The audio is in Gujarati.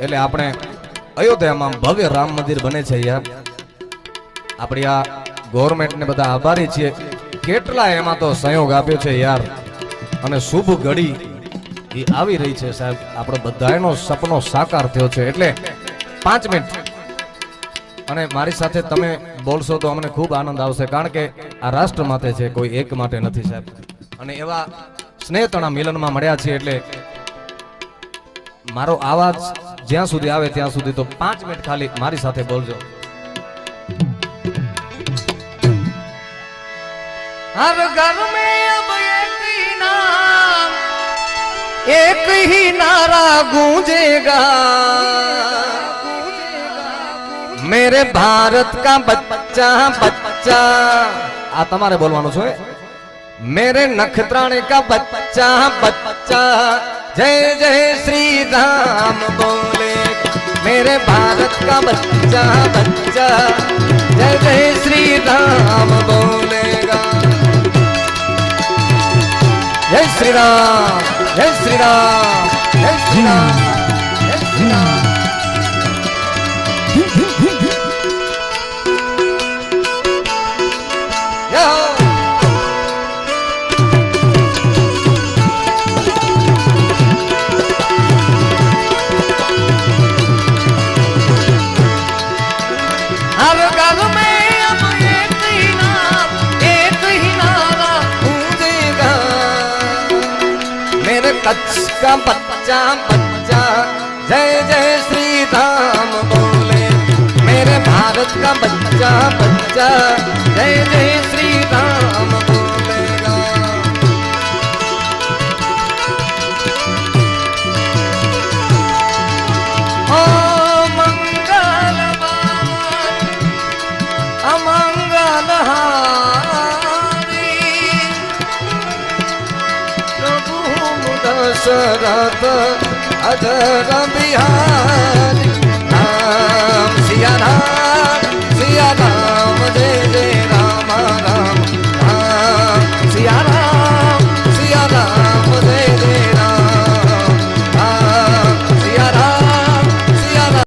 એટલે આપણે અયોધ્યામાં ભવ્ય રામ મંદિર બને છે યાર. આપણી આ ગવર્મેન્ટને બધા આભારી છીએ. કેટલા એમાં તો સહયોગ આપ્યો છે યાર. અને શુભ ઘડી એ આવી રહી છે સાહેબ. આપણો બધાનો સપનો સાકાર થયો છે. એટલે પાંચ મિનિટ. અને મારી સાથે તમે બોલશો તો અમને ખૂબ આનંદ આવશે. કારણ કે આ રાષ્ટ્ર માટે છે, કોઈ એક માટે નથી સાહેબ. અને એવા સ્નેહતણા મિલનમાં મળ્યા છે એટલે મારો આવાજ જ્યાં સુધી આવે ત્યાં સુધી તો પાંચ મિનિટ ખાલી મારી સાથે બોલજો. હર ઘર મેં એક હી નારા ગુંજેગા. મેરે ભારત કા બચ્ચા બચ્ચા. આ તમારે બોલવાનું છે? મેરે નખત્રાણે કા બચ્ચા બચ્ચા. જય જય શ્રી રામ બોલે મેરે ભારત કા બચ્ચા બચ્ચા જય જય શ્રી રામ બોલેગા જય શ્રી રામ જય શ્રી રામ જય શ્રી રામ જય શ્રી રામ कच्छ का बच्चा बच्चा, जय जय श्री राम बोले। मेरे भारत का बच्चा बच्चा, जय जय श्री राम दशरथ अजर बिहार